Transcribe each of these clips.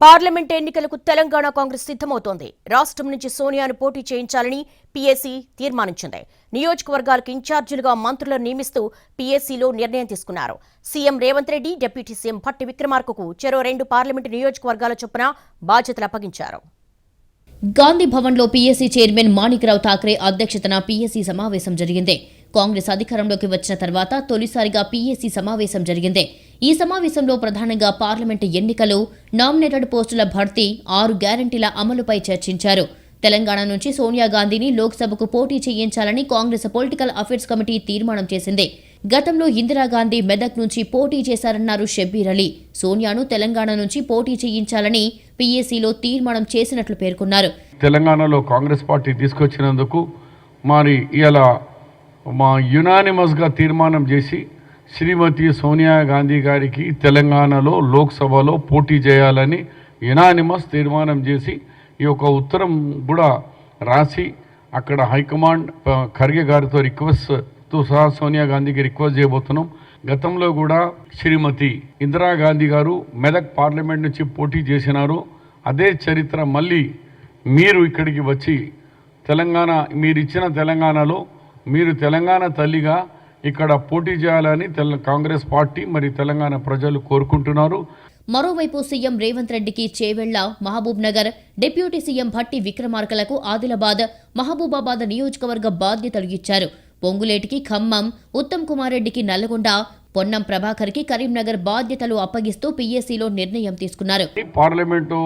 Parliament ఎన్నికలకు తెలంగాణ కాంగ్రెస్ సిద్ధమవుతోంది. రాష్ట్రం నుంచి సోనియాను పోటీ చేయించాలని పీఏసీ తీర్మానించింది. నియోజకవర్గాలకు ఇన్ఛార్జీలుగా మంత్రులను నియమిస్తూ పీఏసీలో నిర్ణయం తీసుకున్నారు. CM Revanth Reddy deputy CM Bhatti విక్రమార్కకు చెరో రెండు పార్లమెంటు నియోజకవర్గాల చొప్పున బాధ్యతలు అప్పగించారు. గాంధీ భవన్లో పీఎస్సీ చైర్మన్ మాణిక్రావు ఠాక్రే అధ్యక్షతన పీఎస్సీ సమావేశం జరిగింది. కాంగ్రెస్ అధికారంలోకి వచ్చిన తర్వాత తొలిసారిగా పీఎస్సీ సమావేశం జరిగింది. ఈ సమావేశంలో ప్రధానంగా పార్లమెంటు ఎన్నికలు నామినేటెడ్ పోస్టుల భర్తీ ఆరు గ్యారంటీల అమలుపై చర్చించారు. తెలంగాణ నుంచి సోనియా గాంధీని లోక్సభకు పోటీ చేయించాలని కాంగ్రెస్ పొలిటికల్ అఫైర్స్ కమిటీ తీర్మానం చేసింది. గతంలో ఇందిరాగాంధీ మెదక్ నుంచి పోటీ చేశారన్నారు షబ్బీర్ అలీ. సోనియాను తెలంగాణ నుంచి పోటీ చేయించాలని పీఏసీలో తీర్మానం చేసినట్లు పేర్కొన్నారు. తెలంగాణలో కాంగ్రెస్ పార్టీ తీసుకొచ్చినందుకు మరి ఇలా మా యునానిమస్గా తీర్మానం చేసి శ్రీమతి సోనియా గాంధీ గారికి తెలంగాణలో లోక్సభలో పోటీ చేయాలని యునానిమస్ తీర్మానం చేసి ఈ యొక్క ఉత్తరం కూడా రాసి అక్కడ హైకమాండ్ ఖర్గే గారితో రిక్వెస్ట్తో సహా సోనియా గాంధీకి రిక్వెస్ట్ చేయబోతున్నాం. గతంలో కూడా శ్రీమతి ఇందిరాగాంధీ గారు మెదక్ పార్లమెంట్ నుంచి పోటీ చేసినారు. అదే చరిత్ర మళ్ళీ మీరు ఇక్కడికి వచ్చి తెలంగాణ మీరు ఇచ్చిన తెలంగాణలో మీరు తెలంగాణ తల్లిగా ఇక్కడ పోటీ చేయాలని తెల కాంగ్రెస్ పార్టీ మరి తెలంగాణ ప్రజలు కోరుకుంటున్నారు. మరోవైపు సీఎం రేవంత్ రెడ్డికి Chevella Mahabubnagar deputy CM Bhatti విక్రమార్కలకు ఆదిలాబాద్ మహబూబాబాద్ నియోజకవర్గ బాధ్యతలు ఇచ్చారు. పొంగులేటికి ఖమ్మం ఉత్తమ్ కుమార్ రెడ్డికి నల్లగొండ పొన్నం ప్రభాకర్కి కరీంనగర్ బాధ్యతలు అప్పగిస్తూ పీఏసీలో నిర్ణయం తీసుకున్నారు. పార్లమెంటు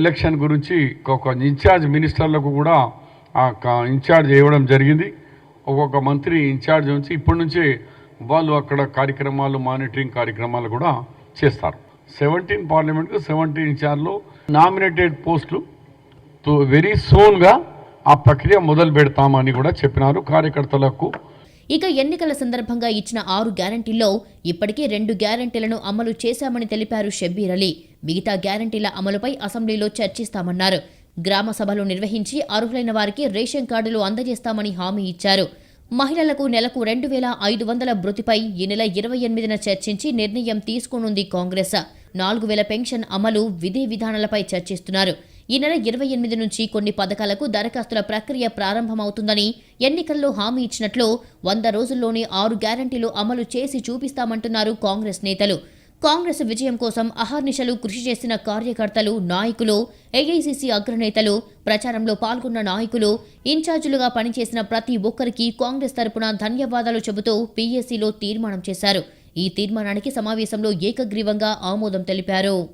ఎలక్షన్ గురించి ఒక ఇన్ఛార్జ్ మినిస్టర్లకు కూడా ఇన్ఛార్జ్ ఇవ్వడం జరిగింది. ఒక్కొక్క మంత్రి ఇన్ఛార్జ్ ఉంచి ఇప్పటి నుంచే వాళ్ళు అక్కడ కార్యక్రమాలు మానిటరింగ్ కార్యక్రమాలు కూడా చేస్తారు. సెవెంటీన్ పార్లమెంట్కు సెవెంటీన్ ఇన్ఛార్జ్లు నామినేటెడ్ పోస్టులు వెరీ సూన్గా ఆ ప్రక్రియ మొదలు పెడతామని కూడా చెప్పినారు కార్యకర్తలకు. ఇక ఎన్నికల సందర్భంగా ఇచ్చిన ఆరు గ్యారంటీల్లో ఇప్పటికే రెండు గ్యారంటీలను అమలు చేశామని తెలిపారు షబ్బీర్ అలీ. మిగతా గ్యారంటీల అమలుపై అసెంబ్లీలో చర్చిస్తామన్నారు. గ్రామ సభలు నిర్వహించి అర్హులైన వారికి రేషన్ కార్డులు అందజేస్తామని హామీ ఇచ్చారు. మహిళలకు నెలకు రెండు వేల ఐదు వందల భృతిపై ఈ నెల ఇరవై ఎనిమిదిన చర్చించి నిర్ణయం తీసుకోనుంది కాంగ్రెస్. నాలుగు వేల పెన్షన్ అమలు విధి విధానాలపై చర్చిస్తున్నారు. ఈ నెల ఇరవై ఎనిమిది నుంచి కొన్ని పథకాలకు దరఖాస్తుల ప్రక్రియ ప్రారంభమవుతుందని ఎన్నికల్లో హామీ ఇచ్చినట్లు వంద రోజుల్లోనే ఆరు గ్యారంటీలు అమలు చేసి చూపిస్తామంటున్నారు కాంగ్రెస్ నేతలు. కాంగ్రెస్ విజయం కోసం అహర్నిశలు కృషి చేసిన కార్యకర్తలు నాయకులు ఏఐసిసి అగ్రనేతలు ప్రచారంలో పాల్గొన్న నాయకులు ఇన్ఛార్జీలుగా పనిచేసిన ప్రతి ఒక్కరికి కాంగ్రెస్ తరపున ధన్యవాదాలు చెబుతూ పీఎస్సీలో తీర్మానం చేశారు. ఈ తీర్మానానికి సమావేశంలో ఏకగ్రీవంగా ఆమోదం తెలిపారు.